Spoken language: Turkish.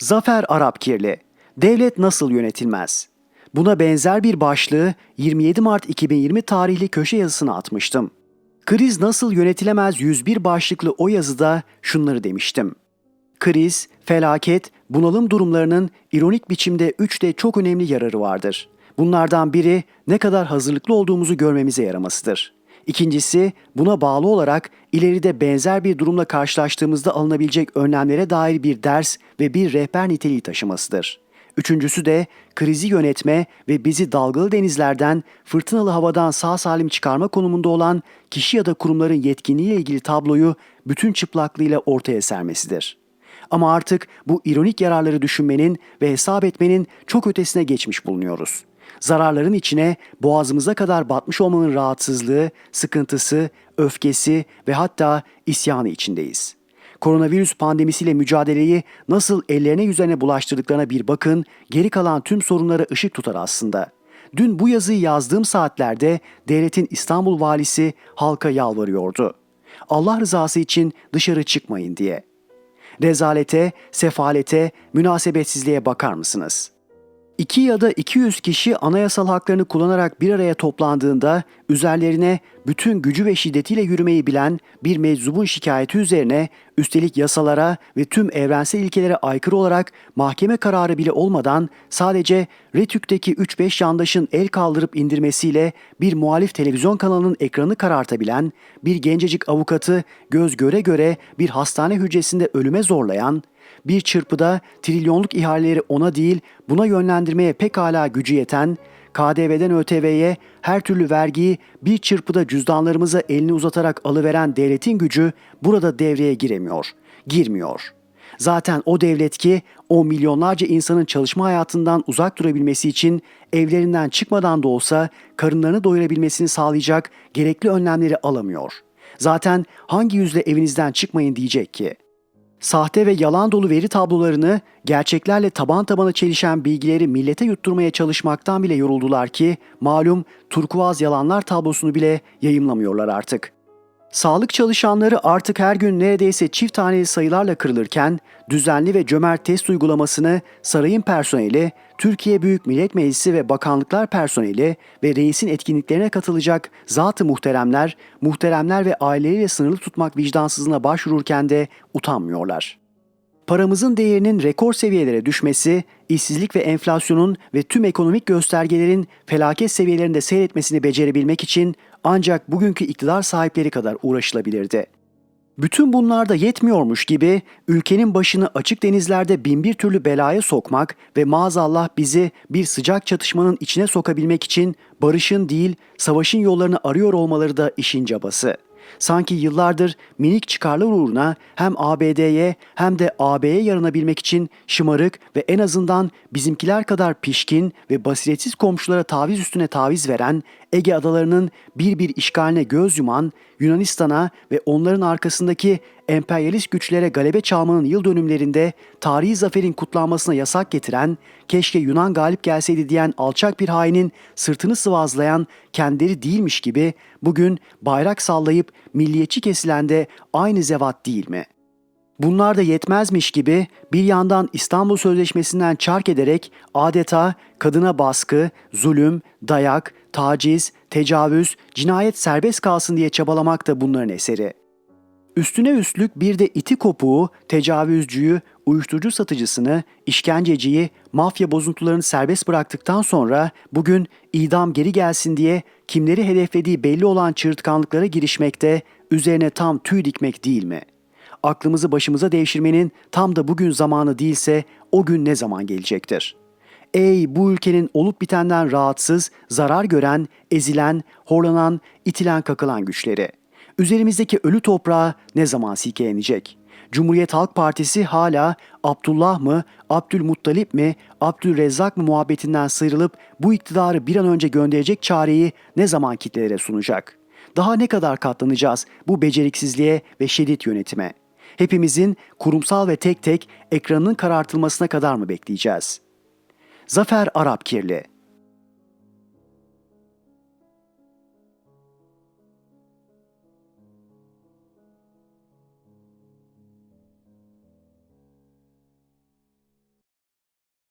Zafer Arapkirli Devlet nasıl yönetilmez? Buna benzer bir başlığı 27 Mart 2020 tarihli köşe yazısına atmıştım. Kriz nasıl yönetilemez 101 başlıklı o yazıda şunları demiştim. Kriz, felaket, bunalım durumlarının ironik biçimde üç de çok önemli yararı vardır. Bunlardan biri ne kadar hazırlıklı olduğumuzu görmemize yaramasıdır. İkincisi buna bağlı olarak ileride benzer bir durumla karşılaştığımızda alınabilecek önlemlere dair bir ders ve bir rehber niteliği taşımasıdır. Üçüncüsü de krizi yönetme ve bizi dalgalı denizlerden, fırtınalı havadan sağ salim çıkarma konumunda olan kişi ya da kurumların yetkinliğiyle ilgili tabloyu bütün çıplaklığıyla ortaya sermesidir. Ama artık bu ironik yararları düşünmenin ve hesap etmenin çok ötesine geçmiş bulunuyoruz. Zararların içine boğazımıza kadar batmış olmanın rahatsızlığı, sıkıntısı, öfkesi ve hatta isyanı içindeyiz. Koronavirüs pandemisiyle mücadeleyi nasıl ellerine yüzlerine bulaştırdıklarına bir bakın, geri kalan tüm sorunlara ışık tutar aslında. Dün bu yazıyı yazdığım saatlerde devletin İstanbul valisi halka yalvarıyordu. Allah rızası için dışarı çıkmayın diye. Rezalete, sefalete, münasebetsizliğe bakar mısınız? İki ya da 200 kişi anayasal haklarını kullanarak bir araya toplandığında üzerlerine bütün gücü ve şiddetiyle yürümeyi bilen bir meczubun şikayeti üzerine üstelik yasalara ve tüm evrensel ilkelere aykırı olarak mahkeme kararı bile olmadan sadece Retük'teki 3-5 yandaşın el kaldırıp indirmesiyle bir muhalif televizyon kanalının ekranı karartabilen, bir gencecik avukatı göz göre göre bir hastane hücresinde ölüme zorlayan, bir çırpıda trilyonluk ihaleleri ona değil buna yönlendirmeye pekala gücü yeten, KDV'den ÖTV'ye her türlü vergiyi bir çırpıda cüzdanlarımıza elini uzatarak alıveren devletin gücü burada devreye giremiyor, girmiyor. Zaten o devlet ki o milyonlarca insanın çalışma hayatından uzak durabilmesi için evlerinden çıkmadan da olsa karınlarını doyurabilmesini sağlayacak gerekli önlemleri alamıyor. Zaten hangi yüzle evinizden çıkmayın diyecek ki? Sahte ve yalan dolu veri tablolarını, gerçeklerle taban tabana çelişen bilgileri millete yutturmaya çalışmaktan bile yoruldular ki, malum turkuaz yalanlar tablosunu bile yayımlamıyorlar artık. Sağlık çalışanları artık her gün neredeyse çift taneli sayılarla kırılırken, düzenli ve cömert test uygulamasını sarayın personeli, Türkiye Büyük Millet Meclisi ve bakanlıklar personeli ve reisin etkinliklerine katılacak zat-ı muhteremler, muhteremler ve aileleriyle sınırlı tutmak vicdansızlığına başvururken de utanmıyorlar. Paramızın değerinin rekor seviyelere düşmesi, işsizlik ve enflasyonun ve tüm ekonomik göstergelerin felaket seviyelerinde seyretmesini becerebilmek için ancak bugünkü iktidar sahipleri kadar uğraşılabilirdi. Bütün bunlar da yetmiyormuş gibi ülkenin başını açık denizlerde binbir türlü belaya sokmak ve maazallah bizi bir sıcak çatışmanın içine sokabilmek için barışın değil savaşın yollarını arıyor olmaları da işin cabası.'' Sanki yıllardır minik çıkarlar uğruna hem ABD'ye hem de AB'ye yaranabilmek için şımarık ve en azından bizimkiler kadar pişkin ve basiretsiz komşulara taviz üstüne taviz veren, Ege adalarının bir bir işgaline göz yuman, Yunanistan'a ve onların arkasındaki emperyalist güçlere galebe çalmanın yıl dönümlerinde tarihi zaferin kutlanmasına yasak getiren, keşke Yunan galip gelseydi diyen alçak bir hainin sırtını sıvazlayan kendileri değilmiş gibi bugün bayrak sallayıp milliyetçi kesilen de aynı zevat değil mi?'' Bunlar da yetmezmiş gibi bir yandan İstanbul Sözleşmesi'nden çark ederek adeta kadına baskı, zulüm, dayak, taciz, tecavüz, cinayet serbest kalsın diye çabalamak da bunların eseri. Üstüne üstlük bir de iti kopuğu, tecavüzcüyü, uyuşturucu satıcısını, işkenceciyi, mafya bozuntularını serbest bıraktıktan sonra bugün idam geri gelsin diye kimleri hedeflediği belli olan çığırtkanlıklara girişmekte, üzerine tam tüy dikmek değil mi?'' aklımızı başımıza devşirmenin tam da bugün zamanı değilse o gün ne zaman gelecektir? Ey bu ülkenin olup bitenden rahatsız, zarar gören, ezilen, horlanan, itilen kakılan güçleri. Üzerimizdeki ölü toprağa ne zaman silkelenecek? Cumhuriyet Halk Partisi hala Abdullah mı, Abdülmuttalip mi, Abdülrezzak mı muhabbetinden sıyrılıp bu iktidarı bir an önce gönderecek çareyi ne zaman kitlelere sunacak? Daha ne kadar katlanacağız bu beceriksizliğe ve şiddet yönetime? Hepimizin kurumsal ve tek tek ekranın karartılmasına kadar mı bekleyeceğiz? Zafer Arapkirli